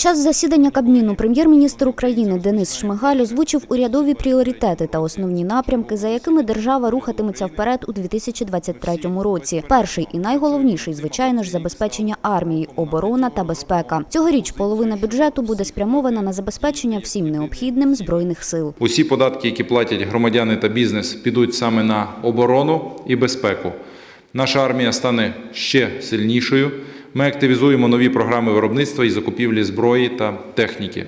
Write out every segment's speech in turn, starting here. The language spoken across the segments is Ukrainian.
Час засідання Кабміну прем'єр-міністр України Денис Шмигаль озвучив урядові пріоритети та основні напрямки, за якими держава рухатиметься вперед у 2023 році. Перший і найголовніший, звичайно ж, забезпечення армії, оборона та безпека. Цьогоріч половина бюджету буде спрямована на забезпечення всім необхідним збройних сил. Усі податки, які платять громадяни та бізнес, підуть саме на оборону і безпеку. Наша армія стане ще сильнішою. Ми активізуємо нові програми виробництва і закупівлі зброї та техніки.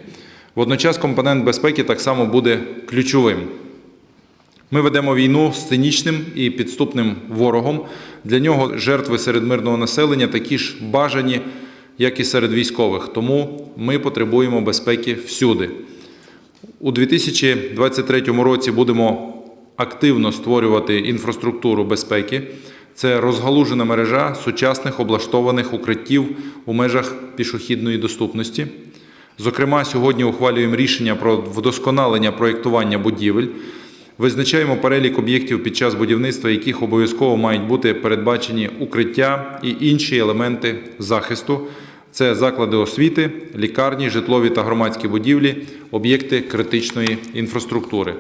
Водночас компонент безпеки так само буде ключовим. Ми ведемо війну з цинічним і підступним ворогом. Для нього жертви серед мирного населення такі ж бажані, як і серед військових. Тому ми потребуємо безпеки всюди. У 2023 році будемо активно створювати інфраструктуру безпеки. Це розгалужена мережа сучасних облаштованих укриттів у межах пішохідної доступності. Зокрема, сьогодні ухвалюємо рішення про вдосконалення проєктування будівель. Визначаємо перелік об'єктів під час будівництва, яких обов'язково мають бути передбачені укриття і інші елементи захисту. Це заклади освіти, лікарні, житлові та громадські будівлі, об'єкти критичної інфраструктури.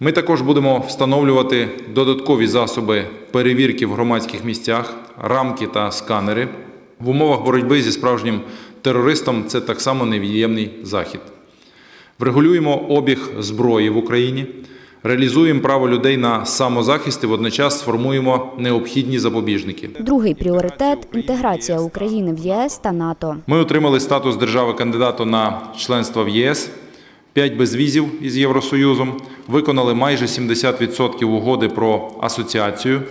Ми також будемо встановлювати додаткові засоби перевірки в громадських місцях, рамки та сканери. В умовах боротьби зі справжнім терористом це так само невід'ємний захід. Врегулюємо обіг зброї в Україні, реалізуємо право людей на самозахист і водночас сформуємо необхідні запобіжники. Другий пріоритет інтеграція України в ЄС та НАТО. Ми отримали статус держави-кандидату на членство в ЄС, 5 безвізів із Євросоюзом, виконали майже 70% угоди про асоціацію.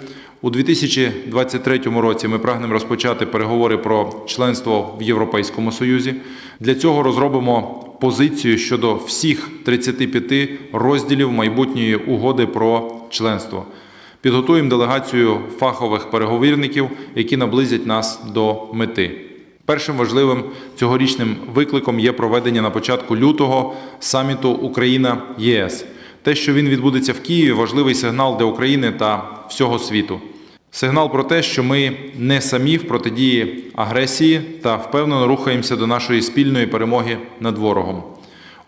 У 2023 році ми прагнемо розпочати переговори про членство в Європейському Союзі. Для цього розробимо позицію щодо всіх 35 розділів майбутньої угоди про членство. Підготуємо делегацію фахових переговірників, які наблизять нас до мети. Першим важливим цьогорічним викликом є проведення на початку лютого саміту Україна ЄС. Те, що він відбудеться в Києві, важливий сигнал для України та всього світу. Сигнал про те, що ми не самі в протидії агресії та впевнено рухаємося до нашої спільної перемоги над ворогом.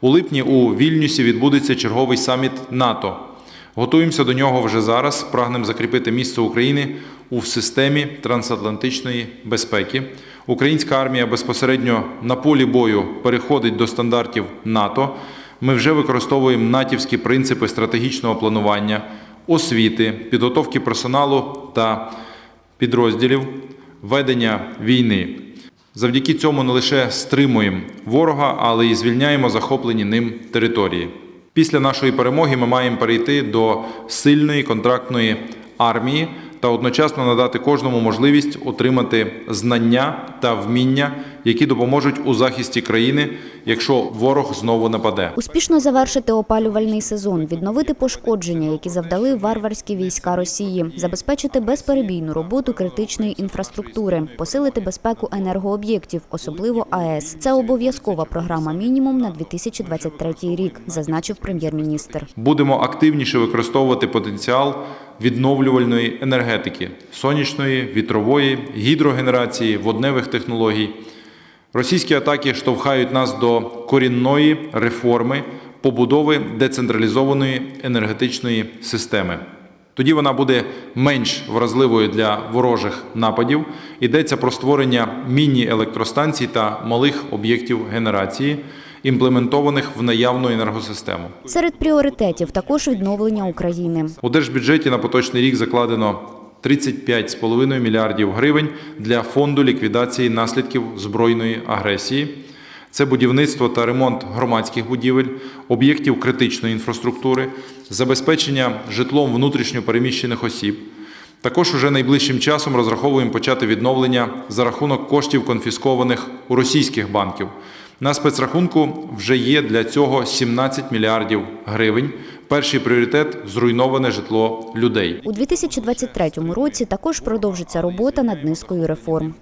У липні у Вільнюсі відбудеться черговий саміт НАТО. Готуємося до нього вже зараз. Прагнемо закріпити місце України у системі трансатлантичної безпеки. Українська армія безпосередньо на полі бою переходить до стандартів НАТО. Ми вже використовуємо натівські принципи стратегічного планування, освіти, підготовки персоналу та підрозділів, ведення війни. Завдяки цьому не лише стримуємо ворога, але й звільняємо захоплені ним території. Після нашої перемоги ми маємо перейти до сильної контрактної армії та одночасно надати кожному можливість отримати знання та вміння, які допоможуть у захисті країни, якщо ворог знову нападе. Успішно завершити опалювальний сезон, відновити пошкодження, які завдали варварські війська Росії, забезпечити безперебійну роботу критичної інфраструктури, посилити безпеку енергооб'єктів, особливо АЕС. Це обов'язкова програма мінімум на 2023 рік, зазначив прем'єр-міністр. Будемо активніше використовувати потенціал відновлювальної енергетики сонячної, вітрової, гідрогенерації, водневих технологій. Російські атаки штовхають нас до корінної реформи побудови децентралізованої енергетичної системи. Тоді вона буде менш вразливою для ворожих нападів. Йдеться про створення міні-електростанцій та малих об'єктів генерації, імплементованих в наявну енергосистему. Серед пріоритетів також відновлення України. У держбюджеті на поточний рік закладено 35,5 мільярдів гривень для фонду ліквідації наслідків збройної агресії. Це будівництво та ремонт громадських будівель, об'єктів критичної інфраструктури, забезпечення житлом внутрішньо переміщених осіб. Також уже найближчим часом розраховуємо почати відновлення за рахунок коштів конфіскованих у російських банків. На спецрахунку вже є для цього 17 мільярдів гривень. Перший пріоритет зруйноване житло людей. У 2023 році також продовжиться робота над низкою реформ.